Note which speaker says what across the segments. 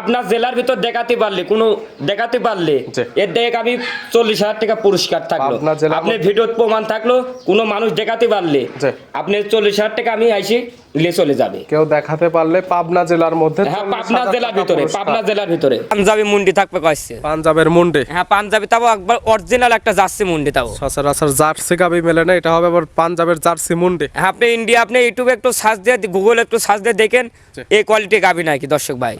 Speaker 1: পাবনা জেলার ভিতর দেখাতে পারলে কোনো দেখাতে পারলে এর দেখ আমি চল্লিশ হাজার টাকা পুরস্কার থাকল। আপনি ভিডিও প্রমাণ থাকল কোনো মানুষ দেখাতে পারলে আপনি চল্লিশ হাজার টাকা আমি আইসি নিয়ে চলে যাবে।
Speaker 2: কেউ দেখাতে পারলে পাবনা জেলার মধ্যে
Speaker 1: হ্যাঁ পাবনা জেলার ভিতরে পাবনা জেলার ভিতরে। পাঞ্জাবি মুন্ডি থাকবে কয়েছে
Speaker 2: পাঞ্জাবের মুন্ডে।
Speaker 1: হ্যাঁ পাঞ্জাবি তাও একবার অরিজিনাল একটা জার্সি মুন্ডি তাও।
Speaker 2: সচরাচর জার্সি গাবি মেলে না এটা হবে আবার পাঞ্জাবের জার্সি মুন্ডে।
Speaker 1: হ্যাঁ আপনি ইন্ডিয়া আপনি ইউটিউবে একটু সার্চ দিয়ে গুগল একটু সার্চ দিয়ে দেখেন এই কোয়ালিটি গাবি নাকি দর্শক ভাই?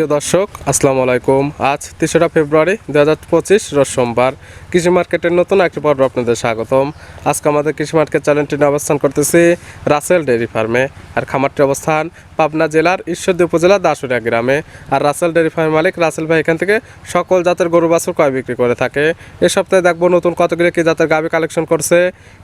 Speaker 2: প্রিয় দর্শক, আসসালামু আলাইকুম। আজ তেসরা ফেব্রুয়ারি দু হাজার পঁচিশ সোমবার। কৃষি মার্কেটের নতুন একটি পর্ব আপনাদের স্বাগতম। আজকে আমাদের কৃষি মার্কেট চ্যানেলটি অবস্থান করতেছি রাসেল ডেয়ারি ফার্মে। আর খামারটির অবস্থান পাবনা জেলার ঈশ্বরদী উপজেলার দাসুরিয়া গ্রামে। আর রাসেল ডেয়ারি ফার্মের মালিক রাসেল ভাই এখান থেকে সকল জাতের গরু, বাছুর ক্রয় বিক্রি করে থাকে। এ সপ্তাহে দেখব নতুন কতগুলি কি জাতের গাভি কালেকশন করছে।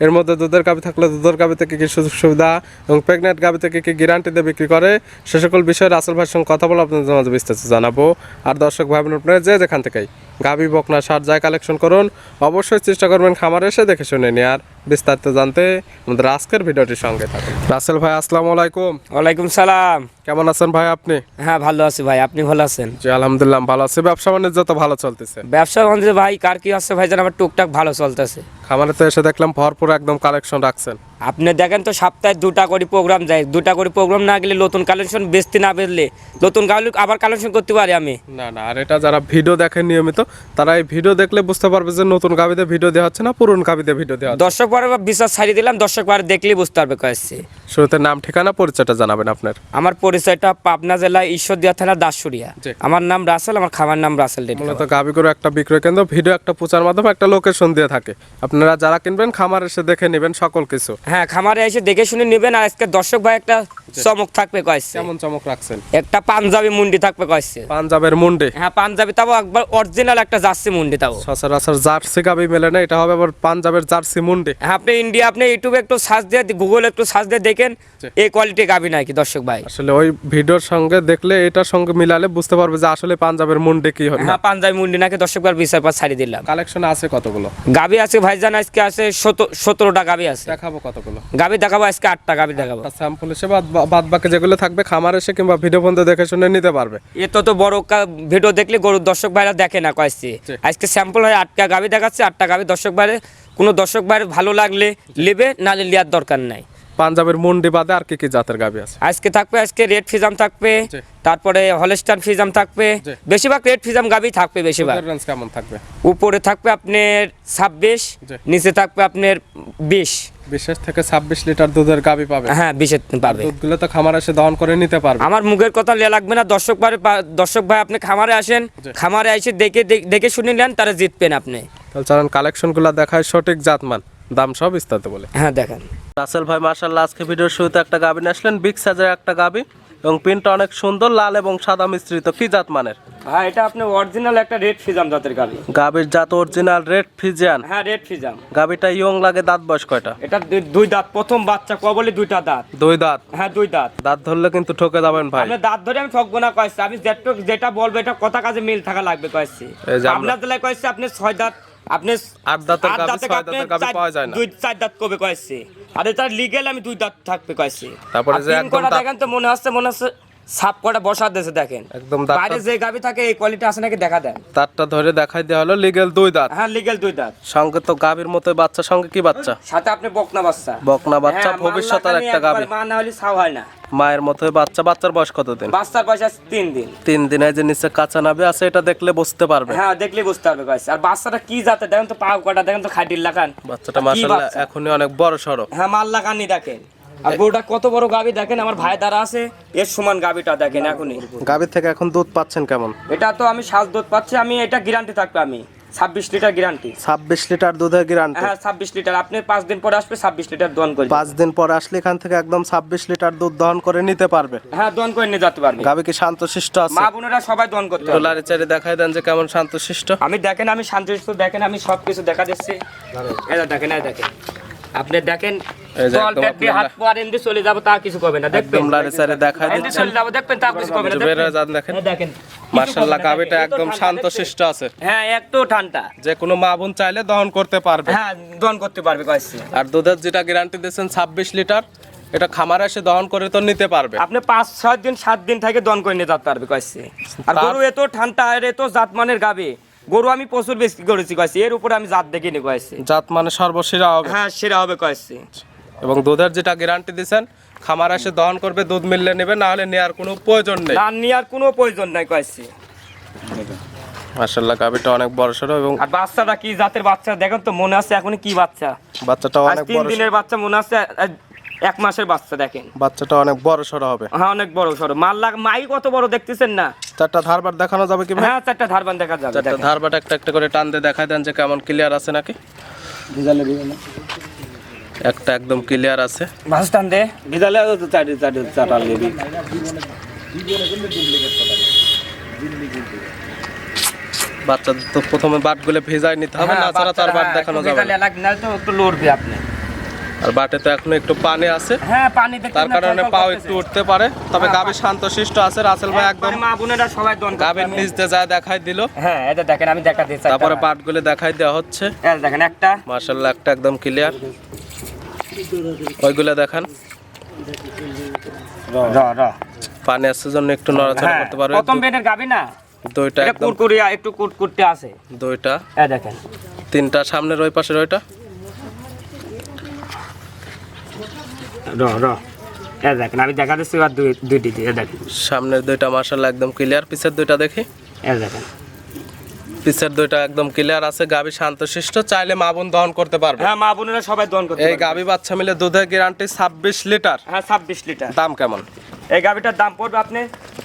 Speaker 2: এর মধ্যে দুধের গাভি থাকলে দুধের গাভি থেকে কি সুযোগ সুবিধা এবং প্রেগনেন্ট গাভি থেকে কি গ্যারান্টি দিয়ে বিক্রি করে। সে সকল বিষয়ে রাসেল ভাইয়ের সঙ্গে কথা বলে আপনাদের মাঝে বিস্তারিত জানাব। আর দর্শক ভাই আপনারা যে যেখান থেকেই গাভি বকনা সার যায় কালেকশন করুন। অবশ্যই চেষ্টা করবেন খামারে এসে দেখে শুনে নেওয়ার বিস্তারিত জানতে আমাদের আজকের ভিডিওটির সঙ্গে থাকুন। রাসেল ভাই আসসালামু আলাইকুম।
Speaker 1: ওয়ালাইকুম সালাম।
Speaker 2: কেমন আছেন ভাই আপনি?
Speaker 1: হ্যাঁ ভালো আছি ভাই। আপনি ভালো আছেন?
Speaker 2: জি আলহামদুলিল্লাহ ভালো আছে। ব্যবসা বাণিজ্য তো ভালো চলতেছে।
Speaker 1: ব্যবসা বাণিজ্য ভাই কার কি আছে ভাই? যেন আমার টুকটাক ভালো চলতেছে।
Speaker 2: খামারে তো এসে দেখলাম ভরপুর একদম কালেকশন রাখছেন।
Speaker 1: আপনি দেখেন তো সপ্তাহে দুটা করে প্রোগ্রাম যায়। দুটা করে প্রোগ্রাম না গেলে নতুন কালেকশন বেচতে না বেরলে নতুন গাড়ি আবার কালেকশন করতে পারি আমি।
Speaker 2: না না আর এটা যারা ভিডিও দেখেন নিয়মিত তারা এই ভিডিও দেখলে বুঝতে পারবে যে নতুন গাবিতে ভিডিও দেওয়া হচ্ছে না পুরনো গাবিতে ভিডিও দেওয়া
Speaker 1: দর্শক পরে বিশ্বাস ছাড়িয়ে দিলাম দর্শক পরে দেখলেই বুঝতে পারবে কয়েছে।
Speaker 2: শুরুতে নাম ঠিকানা পরিচয়টা জানাবেন আপনার।
Speaker 1: আমার পরিচয়টা পাবনা জেলা ঈশ্বরদিয়া থানা দাসুরিয়া। আমার নাম রাসেল আমার খামার নাম রাসেল
Speaker 2: মূলত গাবি গরু একটা বিক্রয় কেন্দ্র ভিডিও একটা প্রচার মাধ্যমে একটা লোকেশন দিয়ে থাকে। আপনারা যারা কিনবেন খামার এসে দেখে নেবেন সকল কিছু।
Speaker 1: হ্যাঁ খামারে এসে দেখে শুনে নেবেন আর আজকে দর্শক ভাই একটা চমক থাকবে কয়েছে।
Speaker 2: কেমন চমক রাখছেন?
Speaker 1: একটা পাঞ্জাবি মুন্ডি থাকবে কয়েছে।
Speaker 2: পাঞ্জাবের মুন্ডি।
Speaker 1: হ্যাঁ পাঞ্জাবি তাও একবার অরিজিনাল একটা জার্সি মুন্ডি তাও।
Speaker 2: সচরাচর জার্সি গাবি মেলে না এটা হবে আবার পাঞ্জাবের জার্সি মুন্ডি।
Speaker 1: হ্যাঁ আপনি ইন্ডিয়া আপনি ইউটিউবে একটু সার্চ দিয়ে গুগল একটু সার্চ দিয়ে দেখেন এই কোয়ালিটি গাবি নাকি দর্শক ভাই।
Speaker 2: আসলে ওই ভিডিওর সঙ্গে দেখলে এটার সঙ্গে মিলালে বুঝতে পারবে যে আসলে পাঞ্জাবের মুন্ডে কি হয়
Speaker 1: হ্যাঁ পাঞ্জাবি মুন্ডি নাকি দর্শক ভাই বিচার পার ছাড়িয়ে দিলাম।
Speaker 2: কালেকশন আছে কতগুলো?
Speaker 1: গাবি আছে ভাইজান আজকে আছে সতেরোটা গাবি আছে।
Speaker 2: দেখাবো কতগুলো?
Speaker 1: গাবি দেখাবো আজকে আটটা গাবি দেখাবো।
Speaker 2: স্যাম্পল হিসেবে বাদ- বাকি যেগুলো থাকবে খামার এসে কিংবা ভিডিও বন্ধ দেখে শুনে নিতে পারবে।
Speaker 1: এ তো তো বড় ভিডিও দেখলে গরুর দর্শক ভাইরা দেখে না কয়েছে আজকে স্যাম্পল হয় আটটা গাবি দেখাচ্ছে আটটা গাবি দর্শক ভাইরে কোনো দর্শক ভাইয়ের ভালো লাগলে নেবে নাহলে নেওয়ার দরকার নাই।
Speaker 2: পাঞ্জাবের মন্ডি বাদে আর কি কি জাতের গাবি আছে?
Speaker 1: আজকে থাকবে আজকে রেড ফিজাম থাকবে। তারপরে হলস্টান ফিজাম থাকবে। বেশিরভাগ রেড ফিজাম গাবি থাকবে বেশিরভাগ।
Speaker 2: কেমন থাকবে?
Speaker 1: উপরে থাকবে আপনার ছাব্বিশ নিচে থাকবে আপনার বিশ।
Speaker 2: বিশেষ থেকে ছাব্বিশ লিটার দুধের গাবি পাবে।
Speaker 1: হ্যাঁ বিশেষ পাবে।
Speaker 2: দুধগুলো তো খামার এসে দহন করে নিতে পারবে।
Speaker 1: আমার মুখের কথা লে লাগবে না দর্শক ভাই দর্শক ভাই আপনি খামারে আসেন খামারে এসে দেখে দেখে শুনে নেন তারা জিতবেন আপনি।
Speaker 2: তাহলে চলেন কালেকশনগুলো দেখায় সঠিক জাতমান দাম সব বিস্তারিত বলে।
Speaker 1: হ্যাঁ দেখেন।
Speaker 2: রাসেল ভাই মার্শাল্লাহ আজকে ভিডিওর শুরুতে একটা গাবি নিয়ে আসলেন বিগ সাইজের একটা গাবি এবং প্রিন্টটা অনেক সুন্দর লাল এবং সাদা মিশ্রিত কি জাত মানের?
Speaker 1: হ্যাঁ এটা আপনি অরিজিনাল একটা রেড ফিজাম জাতের গাবি।
Speaker 2: গাবির জাত অরিজিনাল রেড ফিজিয়ান
Speaker 1: হ্যাঁ রেড ফিজাম
Speaker 2: গাবিটা ইয়ং লাগে দাঁত বয়স কয়টা?
Speaker 1: এটা দুই- দাঁত প্রথম বাচ্চা কবলে দুইটা দাঁত।
Speaker 2: দুই দাঁত?
Speaker 1: হ্যাঁ দুই দাঁত।
Speaker 2: দাঁত ধরলে কিন্তু ঠকে যাবেন ভাই।
Speaker 1: আপনি দাঁত ধরে আমি ঠকবো না কয়েছি। আমি যেটা বলব এটা কথা কাজে মিল থাকা লাগবে কয়েছি। আপনার জেলায় কয়েছি আপনি ছয় দাঁত আপনি
Speaker 2: আট দাঁতের ছয় দাঁতের পাওয়া যায় না।
Speaker 1: দুই চার দাঁত কবে কয়েছে আর এটা লিগেল আমি দুই দাঁত থাকবে কয়েছি
Speaker 2: তারপরে যে একদম
Speaker 1: দেখেন তো মনে হচ্ছে মনে হচ্ছে সাপ কটা বসার দেশে দেখেন?
Speaker 2: একদম
Speaker 1: বাইরে যে গাবি থাকে এই কোয়ালিটি আছে নাকি দেখা দেন?
Speaker 2: দাঁতটা ধরে দেখাই দেওয়া হলো লিগেল দুই দাঁত।
Speaker 1: হ্যাঁ লিগেল দুই দাঁত।
Speaker 2: সঙ্গে তো গাবির মতো বাচ্চা সঙ্গে কি বাচ্চা?
Speaker 1: সাথে আপনি বকনা বাচ্চা।
Speaker 2: বকনা বাচ্চা
Speaker 1: হ্যাঁ,
Speaker 2: ভবিষ্যতের একটা গাবি
Speaker 1: মা না হলে ছাও হয় না।
Speaker 2: মায়ের মতো বাচ্চা বাচ্চার বয়স কতদিন?
Speaker 1: বাচ্চার পয়সা তিন দিন।
Speaker 2: তিন দিনে যে নিচে কাঁচা নাবি আছে এটা দেখলে বুঝতে পারবে।
Speaker 1: হ্যাঁ দেখলে বুঝতে পারবে গাছ আর বাচ্চাটা কি জাতে দেখেন তো পাও কটা দেখেন তো খাটির লাগান।
Speaker 2: বাচ্চাটা
Speaker 1: কি
Speaker 2: মাসাল্লাহ এখনই অনেক বড় সড়ো।
Speaker 1: হ্যাঁ মাল লাগানি দেখেন। আর গরুটা কত বড় গাবি দেখেন আমার ভাই দ্বারা আছে এর সমান গাবিটা দেখেন এখনই।
Speaker 2: গাভীর থেকে এখন দুধ পাচ্ছেন কেমন?
Speaker 1: এটা তো আমি শ্বাস দুধ পাচ্ছি আমি এটা গ্যারান্টি থাকবে আমি ছাব্বিশ লিটার গ্যারান্টি
Speaker 2: ছাব্বিশ লিটার দুধের গ্যারান্টি
Speaker 1: হ্যাঁ ছাব্বিশ লিটার আপনি পাঁচ দিন পরে আসবে ছাব্বিশ লিটার দোয়ান করে
Speaker 2: পাঁচ দিন পরে আসলে এখান থেকে একদম ছাব্বিশ লিটার দুধ দহন করে নিতে পারবে।
Speaker 1: হ্যাঁ দোয়ান করে নিয়ে যেতে পারবে।
Speaker 2: গাভী কি শান্তশিষ্ট আছে?
Speaker 1: মা বোনেরা সবাই দোয়ান করতে পারবে।
Speaker 2: লারি চারি দেখাই দেন যে কেমন শান্তশিষ্ট।
Speaker 1: আমি দেখেন আমি শান্তি দেখেন আমি সব কিছু দেখা দিচ্ছি। এটা দেখেন এই দেখেন। আপনি দেখেন চলে যাব তা কিছু করবে না দেখবেন। চলে যাব দেখবেন তা কিছু করবে না
Speaker 2: হয়ে দেখেন।
Speaker 1: দেখেন
Speaker 2: একদম শান্তশিষ্ট আছে।
Speaker 1: হ্যাঁ একটু ঠান্ডা।
Speaker 2: যে কোনো মা বোন চাইলে দহন করতে পারবে।
Speaker 1: হ্যাঁ দোয়ান করতে পারবে কয়েছে।
Speaker 2: আর দুধের যেটা গ্যারান্টি দিচ্ছেন ছাব্বিশ লিটার এটা খামারে এসে দহন করে তো নিতে পারবে।
Speaker 1: আপনি পাঁচ ছয় দিন সাত দিন থেকে দন করে নিয়ে যেতে পারবে কয়েছে। আর গরু এত ঠান্ডা আর এত জাতমানের গাবে গরু আমি প্রচুর বেশি করেছি কয়েছে। এর উপরে আমি জাত দেখিনি কয়েছে।
Speaker 2: জাত মানে সর্বসেরা হবে।
Speaker 1: হ্যাঁ সেরা হবে কয়েছে।
Speaker 2: এবং দুধের যেটা গ্যারান্টি দিচ্ছেন খামার এসে দহন করবে দুধ মিললে নেবে না হলে নেওয়ার কোনো প্রয়োজন নেই।
Speaker 1: আর নেওয়ার কোনো প্রয়োজন নাই কয়েছে
Speaker 2: মার্শাল্লাহ গাভীটা অনেক বড় সড়ো এবং
Speaker 1: আর বাচ্চাটা কি জাতের বাচ্চা? দেখেন তো মনে আছে এখন কি বাচ্চা?
Speaker 2: বাচ্চাটা অনেক
Speaker 1: তিন দিনের বাচ্চা মনে আছে এক মাসের বাচ্চা দেখেন।
Speaker 2: বাচ্চাটা অনেক বড় সড়ো হবে।
Speaker 1: হ্যাঁ অনেক বড় সড়ো। মাল লাগ মাই কত বড় দেখতেছেন না?
Speaker 2: চারটা ধারবার দেখানো যাবে কি
Speaker 1: হ্যাঁ চারটা ধারবান দেখা যাবে
Speaker 2: চারটা। ধারবার একটা একটা করে টান দিয়ে দেখাই দেন যে কেমন ক্লিয়ার আছে নাকি। একটা একদম ক্লিয়ার আছে।
Speaker 1: ভাসটান দে বিদালে চারি চারি চাটা লেবি।
Speaker 2: বাচ্চা তো প্রথমে বাটগুলো ভেজাই নিতে হবে না ছাড়া তার বাট দেখানো যাবে না।
Speaker 1: লাগ না তো একটু লড়বে আপনি।
Speaker 2: আর বাটে তো এখনও একটু পানি আছে।
Speaker 1: হ্যাঁ পানি দেখতে
Speaker 2: তার কারণে পাও একটু উঠতে পারে তবে গাভী শান্তশিষ্ট আছে রাসেল ভাই একদম
Speaker 1: মা বোনেরা সবাই দন পারবে।
Speaker 2: নিচ দিয়ে যায় দেখাই দিল।
Speaker 1: হ্যাঁ এটা দেখেন আমি দেখা দিচ্ছি
Speaker 2: তারপরে বাটগুলো দেখাই দেওয়া হচ্ছে।
Speaker 1: এটা দেখেন একটা।
Speaker 2: মার্শাল্লাহ একটা একদম ক্লিয়ার ওইগুলো দেখান।
Speaker 1: র র
Speaker 2: পানি আসছে জন্য একটু নড়াচড়া
Speaker 1: হ্যাঁ,
Speaker 2: করতে পারবে
Speaker 1: প্রথম বেডের গাবি না?
Speaker 2: দুইটা একদম।
Speaker 1: কুরকুরিয়া একটু কুটকুটতে আছে।
Speaker 2: দুইটা।
Speaker 1: এই দেখেন।
Speaker 2: তিনটা সামনের ওই পাশের ওইটা।
Speaker 1: র র। এই দেখেন আমি দেখা দিচ্ছি আর দুই দুইটি দিয়ে দেখেন।
Speaker 2: সামনের দুইটা মার্শাল্লাহ একদম ক্লিয়ার পিছের দুইটা দেখি।
Speaker 1: দেখেন।
Speaker 2: পিছের দুইটা একদম ক্লিয়ার আছে। গাভী শান্তশিষ্ট চাইলে মা বোন দহন করতে পারবে।
Speaker 1: হ্যাঁ মা বোনেরা সবাই দহন করতে
Speaker 2: এই। গাভী বাচ্চা মিলে দুধের গ্যারান্টি ছাব্বিশ লিটার।
Speaker 1: হ্যাঁ ছাব্বিশ লিটার।
Speaker 2: দাম কেমন?
Speaker 1: এই গাভিটার দাম পড়বে আপনি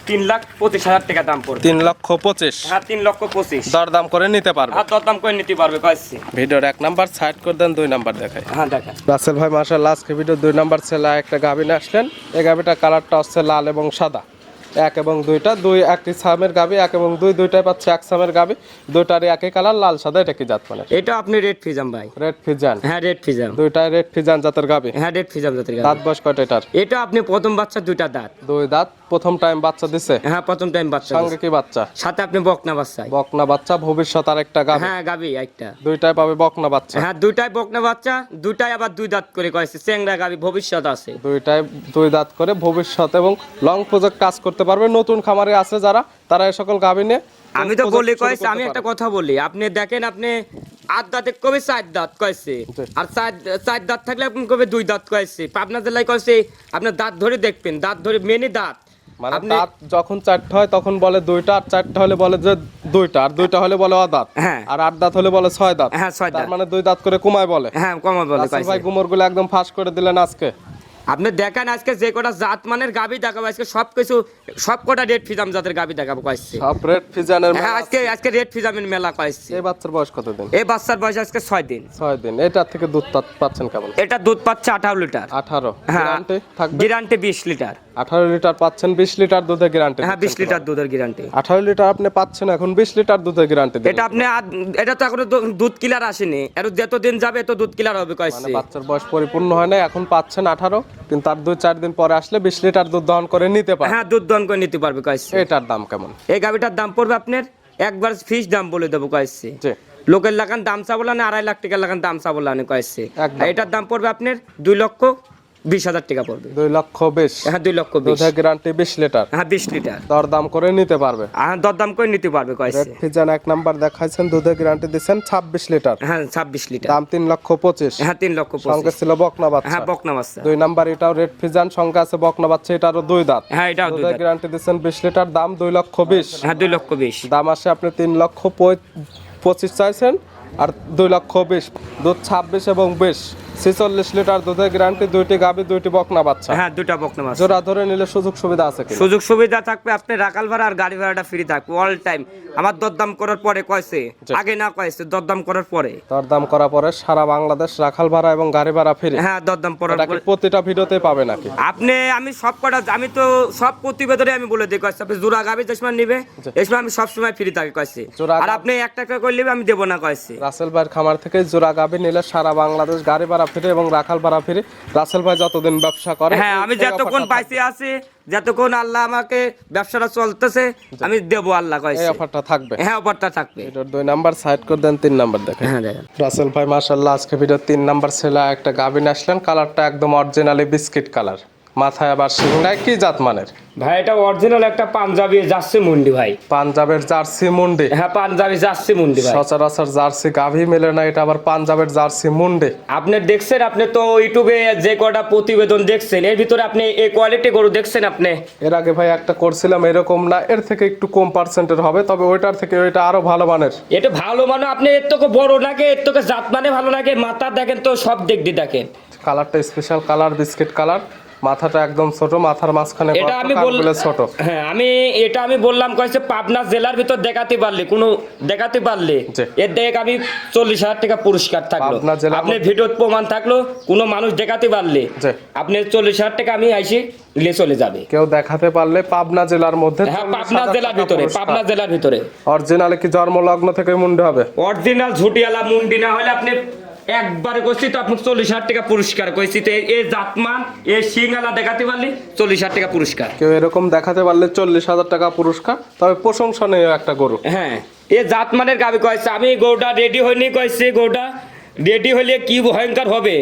Speaker 1: তিন লাখ পঁচিশ হাজার টাকা দাম পড়বে।
Speaker 2: তিন লক্ষ পঁচিশ।
Speaker 1: হ্যাঁ তিন লক্ষ পঁচিশ।
Speaker 2: দর দাম করে নিতে পারবে।
Speaker 1: হ্যাঁ দরদাম করে নিতে পারবে কয়েছি।
Speaker 2: ভিডিওর এক নাম্বার সাইড করে দেন দুই নাম্বার দেখাই।
Speaker 1: হ্যাঁ দেখেন
Speaker 2: রাসেল ভাই মার্শাল আজকে ভিডিও দুই নাম্বার ছেলে একটা গাভী নিয়ে আসলেন। এই গাভীটা কালারটা হচ্ছে লাল এবং সাদা। এক এবং দুইটা দুই একটি সামের গাবি এক এবং দুই দুইটাই পাচ্ছে এক সামের গাবি দুইটারই একই কালার লাল সাদা এটা কি জাত মানে?
Speaker 1: এটা আপনি রেড ফিজাম ভাই।
Speaker 2: রেড ফিজান
Speaker 1: হ্যাঁ রেড ফিজাম
Speaker 2: দুইটা রেড ফিজান জাতের গাবি।
Speaker 1: হ্যাঁ রেড ফিজাম জাতের গাবি।
Speaker 2: দাঁত বয়স কয়টা এটার?
Speaker 1: এটা আপনি প্রথম বাচ্চা দুইটা দাঁত।
Speaker 2: দুই দাঁত। প্রথম টাইম বাচ্চা দিছে?
Speaker 1: হ্যাঁ প্রথম টাইম বাচ্চা
Speaker 2: সঙ্গে কি বাচ্চা?
Speaker 1: সাথে আপনি বকনা বাচ্চা।
Speaker 2: বকনা বাচ্চা ভবিষ্যৎ আর একটা গাভী
Speaker 1: হ্যাঁ গাবি একটা
Speaker 2: দুইটাই পাবে বকনা বাচ্চা।
Speaker 1: হ্যাঁ দুইটাই বকনা বাচ্চা দুইটাই আবার দুই দাঁত করে কয়েছে। চেংড়া গাবি ভবিষ্যৎ আছে।
Speaker 2: দুইটাই দুই দাঁত করে ভবিষ্যৎ এবং লং প্রজেক্ট কাজ করতে পারবে। নতুন খামারে আছে যারা তারা এই সকল গাভী নিয়ে
Speaker 1: আমি তো বলি কয়েছে আমি একটা কথা বলি। আপনি দেখেন আপনি আট দাঁতে কবে চার দাঁত কয়েছে? আর চার চার দাঁত থাকলে আপনি কবে দুই দাঁত কয়েছে? পাবনা জেলায় কয়েছে আপনার দাঁত ধরে দেখবেন দাঁত ধরে মেনে দাঁত।
Speaker 2: মানে দাঁত যখন চারটা হয় তখন বলে দুইটা আর চারটা হলে বলে যে দুইটা আর দুইটা হলে বলে অদাঁত
Speaker 1: হ্যাঁ।
Speaker 2: আর আট দাঁত হলে বলে ছয় দাঁত।
Speaker 1: হ্যাঁ ছয় দাঁত।
Speaker 2: মানে দুই দাঁত করে কুমায় বলে।
Speaker 1: হ্যাঁ কমায় বলে
Speaker 2: ভাই গুমরগুলো একদম ফাঁস করে দিলেন আজকে।
Speaker 1: আপনি দেখেন আজকে যে কটা জাত মানের গাবি দেখাবো আজকে সব কিছু সব কটা রেড ফিজাম জাতের গাবি দেখাবো কয়েছে।
Speaker 2: সব রেড ফিজানের
Speaker 1: হ্যাঁ আজকে আজকে রেড ফিজামের মেলা কয়েছে।
Speaker 2: এই বাচ্চার বয়স কত দিন?
Speaker 1: এই বাচ্চার বয়স আজকে ছয় দিন।
Speaker 2: ছয় দিন। এটার থেকে দুধ পাচ্ছেন কেমন?
Speaker 1: এটা দুধ পাচ্ছে আঠারো লিটার।
Speaker 2: আঠারো।
Speaker 1: হ্যাঁ
Speaker 2: গ্যারান্টি থাকবে?
Speaker 1: গ্যারান্টি বিশ লিটার।
Speaker 2: আঠারো লিটার পাচ্ছেন বিশ লিটার দুধের গ্যারান্টি
Speaker 1: হ্যাঁ বিশ লিটার দুধের গ্যারান্টি
Speaker 2: আঠারো লিটার আপনি পাচ্ছেন এখন বিশ লিটার দুধের গ্যারান্টি
Speaker 1: এটা আপনি এটা তো এখনও দুধ কিলার আসেনি। আর যত দিন যাবে তো দুধ কিলার হবে
Speaker 2: মানে
Speaker 1: কয়েছে।
Speaker 2: বাচ্চার বয়স পরিপূর্ণ হয় না এখন পাচ্ছেন আঠারো। কিন্তু তার দুই চার দিন পরে আসলে বিশ লিটার দুধ দহন করে নিতে পারে
Speaker 1: হ্যাঁ দুধ দহন করে নিতে পারবে কয়েছে।
Speaker 2: এটার দাম কেমন?
Speaker 1: এই গাভিটার দাম পড়বে আপনার একবার ফিস দাম বলে দেবো কয়েছে।
Speaker 2: জি।
Speaker 1: লোকের লাগান দাম চাবলানে আড়াই লাখ টাকার লাগান দাম চাবলানে কয়েছে। এটার দাম পড়বে আপনার দুই লক্ষ বিশ হাজার টাকা পড়বে।
Speaker 2: দুই লক্ষ বিশ।
Speaker 1: হ্যাঁ দুই লক্ষ বিশ।
Speaker 2: গ্যারান্টি বিশ লিটার।
Speaker 1: হ্যাঁ বিশ লিটার।
Speaker 2: করে নিতে পারবে।
Speaker 1: হ্যাঁ দরদাম করে নিতে পারবে কয়েছে।
Speaker 2: ফিজান এক নাম্বার দেখাইছেন দুধের গ্যারান্টি দিচ্ছেন ছাব্বিশ লিটার।
Speaker 1: হ্যাঁ ছাব্বিশ লিটার।
Speaker 2: দাম তিন লক্ষ পঁচিশ।
Speaker 1: হ্যাঁ তিন লক্ষ
Speaker 2: সঙ্গে ছিল বকনা বাচ্চা।
Speaker 1: হ্যাঁ বকনা বাচ্চা।
Speaker 2: দুই নাম্বার এটাও রেড ফিজান সঙ্গে আছে বকনা বাচ্চা এটারও দুই দাঁত।
Speaker 1: হ্যাঁ এটাও দুই
Speaker 2: দুধের
Speaker 1: দাঁত।
Speaker 2: গ্যারান্টি দিচ্ছেন বিশ লিটার দাম দুই লক্ষ বিশ।
Speaker 1: হ্যাঁ দুই লক্ষ বিশ।
Speaker 2: দাম আসে আপনি তিন লক্ষ পঁচিশ চাইছেন আর দুই লক্ষ বিশ। দুধ ছাব্বিশ এবং বিশ। ছিচল্লিশ লিটার দুধের গ্যারান্টি দুইটি দুইটি বকনা বাচ্চা।
Speaker 1: হ্যাঁ দুটা বকনা মাছ
Speaker 2: জোড়া ধরে নিলে সুযোগ সুবিধা আছে কি
Speaker 1: সুযোগ সুবিধা থাকবে আপনি ভাড়া আর গাড়ি ভাড়াটা ফ্রি থাকবে অল টাইম আমার দরদাম করার পরে কয়েছে আগে না কয়েছে দরদাম করার পরে।
Speaker 2: দরদাম করা পরে সারা বাংলাদেশ রাখাল ভাড়া এবং গাড়ি ভাড়া ফিরে
Speaker 1: হ্যাঁ দরদাম করার পরে
Speaker 2: প্রতিটা ভিডিওতে পাবে নাকি?
Speaker 1: আপনি আমি সব কটা আমি তো সব প্রতিবেদনে আমি বলে দিই কয়েছি আপনি জোড়া গাবি সময় নিবে সময় আমি সবসময় ফ্রি থাকি কয়েছি। আর আপনি এক টাকা করে নিবে আমি দেবো না কয়েছি।
Speaker 2: রাসেল ভাইয়ের খামার থেকে জোড়া গাভী নিলে সারা বাংলাদেশ গাড়ি ভাড়া ফিরে এবং রাখাল ভাড়া ফিরে রাসেল ভাই যতদিন ব্যবসা করে
Speaker 1: হ্যাঁ আমি যতক্ষণ
Speaker 2: বাইসে
Speaker 1: পাইছি আছি যতক্ষণ আল্লাহ আমাকে ব্যবসাটা চলতেছে আমি দেব আল্লাহ
Speaker 2: কয়েছে। এই অফারটা থাকবে।
Speaker 1: হ্যাঁ অফারটা থাকবে।
Speaker 2: এটার দুই নাম্বার সাইড করে দেন তিন নাম্বার দেখেন।
Speaker 1: হ্যাঁ দেখেন।
Speaker 2: রাসেল ভাই মাশাআল্লাহ আজকে ভিডিও তিন নাম্বার ছেলে একটা গাবিন আসলেন কালারটা একদম অরিজিনালি বিস্কিট কালার মাথায় আবার সিংড়ায় কি জাত মানের?
Speaker 1: ভাই এটা অরিজিনাল একটা পাঞ্জাবি জার্সি মুন্ডি ভাই।
Speaker 2: পাঞ্জাবের জার্সি মুন্ডি?
Speaker 1: হ্যাঁ পাঞ্জাবি জার্সি মুন্ডি ভাই।
Speaker 2: সচরাচর জার্সি গাভি মেলে না এটা আবার পাঞ্জাবের জার্সি মুন্ডি।
Speaker 1: আপনি দেখছেন আপনি তো ইউটিউবে যে কটা প্রতিবেদন দেখছেন এর ভিতরে আপনি এই কোয়ালিটি গরু দেখছেন আপনি?
Speaker 2: এর আগে ভাই একটা করছিলাম এরকম না এর থেকে একটু কম পার্সেন্টের হবে তবে ওইটার থেকে ওইটা আরও ভালো মানের।
Speaker 1: এটা ভালো মানে আপনি এর তোকে বড় নাকি এর তোকে জাত মানে ভালো লাগে মাথা দেখেন তো সব দিক দিয়ে দেখেন।
Speaker 2: কালারটা স্পেশাল কালার বিস্কিট কালার। মাথাটা একদম ছোট মাথার মাঝখানে
Speaker 1: এটা আমি বললাম
Speaker 2: ছোট।
Speaker 1: হ্যাঁ আমি এটা আমি বললাম কয়েছে পাবনা জেলার ভিতর দেখাতে পারলে কোনো দেখাতে পারলে এর দেখ আমি চল্লিশ হাজার টাকা পুরস্কার থাকল। আপনি ভিডিও প্রমাণ থাকল কোনো মানুষ দেখাতে পারলে আপনি চল্লিশ হাজার টাকা আমি আইসি নিয়ে চলে যাবে।
Speaker 2: কেউ দেখাতে পারলে পাবনা জেলার মধ্যে
Speaker 1: হ্যাঁ পাবনা জেলার ভিতরে পাবনা জেলার ভিতরে।
Speaker 2: অরিজিনালে কি জন্মলগ্ন থেকে মুন্ডে হবে?
Speaker 1: অরিজিনাল ঝুটিয়ালা মুন্ডি না হলে আপনি একবারে কইছি তো আপনি চল্লিশ হাজার টাকা পুরস্কার কইছি তো এই- এই জাতমান এ সিংহালা দেখাতে পারলি চল্লিশ হাজার টাকা পুরস্কার।
Speaker 2: কেউ এরকম দেখাতে পারলে চল্লিশ হাজার টাকা পুরস্কার তবে প্রশংসনীয় একটা গরু।
Speaker 1: হ্যাঁ এ জাতমানের গাবি কয়েছে আমি গরুটা রেডি হয়নি কয়েছি গরুটা। রেডি হলে কি ভয়ঙ্কর হবে?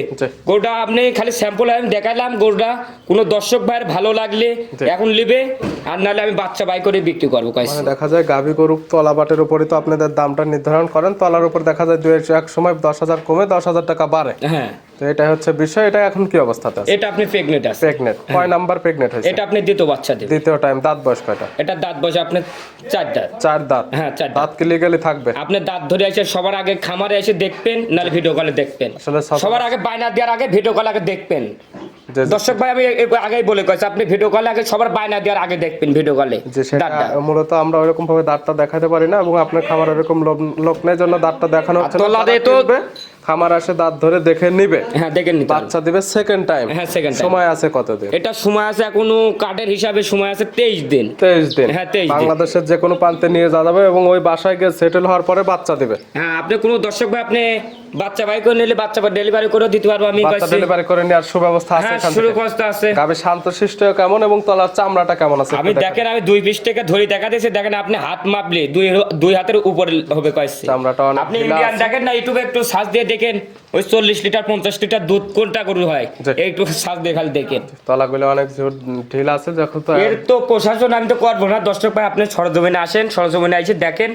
Speaker 1: গোটা আপনি খালি স্যাম্পল আমি দেখালাম গরুটা কোনো দর্শক ভাইয়ের ভালো লাগলে এখন নেবে আর নাহলে আমি বাচ্চা বাই করে বিক্রি করব কাছে
Speaker 2: মানে দেখা যায় গাভী গরু তলা বাটের উপরে তো আপনাদের দামটা নির্ধারণ করেন তলার উপর দেখা যায় দুই এক সময় দশ হাজার কমে দশ হাজার টাকা বাড়ে।
Speaker 1: হ্যাঁ।
Speaker 2: তো এটা হচ্ছে বিষয় এটা এখন কি অবস্থাতে আছে?
Speaker 1: এটা আপনি প্রেগনেন্ট আছে
Speaker 2: প্রেগনেন্ট কয় নাম্বার প্রেগনেন্ট হয়েছে?
Speaker 1: এটা আপনি দ্বিতীয় বাচ্চা দেবেন।
Speaker 2: দ্বিতীয় টাইম দাঁত বয়স কয়টা?
Speaker 1: এটা দাঁত বসে আপনি চার দাঁত।
Speaker 2: চার দাঁত?
Speaker 1: হ্যাঁ চার দাঁত
Speaker 2: দাঁত। কি লিগালি থাকবে?
Speaker 1: আপনি দাঁত ধরে এসে সবার আগে খামারে এসে দেখবেন নাহলে ভিডিও কলে দেখবেন। সবার আগে বায়না দেওয়ার আগে ভিডিও কল আগে দেখবেন। দর্শক ভাই আমি আগেই বলে কয়েছি আপনি ভিডিও কলে আগে সবার বায়না দেওয়ার আগে দেখবেন ভিডিও কলে
Speaker 2: যে সেটা মূলত আমরা ওইরকম ভাবে দাঁতটা দেখাতে পারি না এবং আপনার খামার এরকম লোক- নেই জন্য দাঁতটা দেখানো
Speaker 1: তো-
Speaker 2: খামার আসে দাঁত ধরে দেখে নিবে।
Speaker 1: হ্যাঁ দেখেন নিতে
Speaker 2: বাচ্চা দিবে সেকেন্ড টাইম
Speaker 1: হ্যাঁ সেকেন্ড
Speaker 2: সময় আছে কতদিন?
Speaker 1: এটা সময় আছে এখনও কার্ডের হিসাবে সময় আছে তেইশ দিন।
Speaker 2: তেইশ দিন।
Speaker 1: হ্যাঁ, 23 দিন।
Speaker 2: বাংলাদেশের যে কোনো প্রান্তে নিয়ে যাওয়া যাবে এবং ওই বাসায় গিয়ে সেটেল হওয়ার পরে বাচ্চা দিবে।
Speaker 1: হ্যাঁ আপনি কোনো দর্শক ভাই আপনি বাচ্চা ভাই করে নিলে বাচ্চা ডেলিভারি করে দিতে পারব আমি
Speaker 2: বাচ্চা ডেলিভারি করে নেওয়ার সুব্যবস্থা আছে
Speaker 1: হ্যাঁ করতে আছে।
Speaker 2: গাবে শান্তশিষ্ট কেমন এবং তলার চামড়াটা কেমন আছে
Speaker 1: আমি
Speaker 2: দেখেন।
Speaker 1: দেখেন। আমি দুই পিস থেকে ধরে দেখা দিয়েছি দেখেন আপনি হাত মাপলে দুই দুই হাতের উপরে হবে কয়েছি।
Speaker 2: চামড়াটা অনেক
Speaker 1: আপনি ইন্ডিয়ান দেখেন না ইউটিউবে একটু সার্চ দিয়ে দেখেন ওই চল্লিশ লিটার পঞ্চাশ লিটার দুধ কোনটা গরু হয়? একটু সার্চ দিয়ে খালি দেখেন।
Speaker 2: তলাগুলো অনেক জোর ঢিলা আছে যখন তো
Speaker 1: এর তো প্রশাসন আমি তো করব না। দর্শক ভাই আপনি সরজমিনে আসেন সরজমিনে এসে দেখেন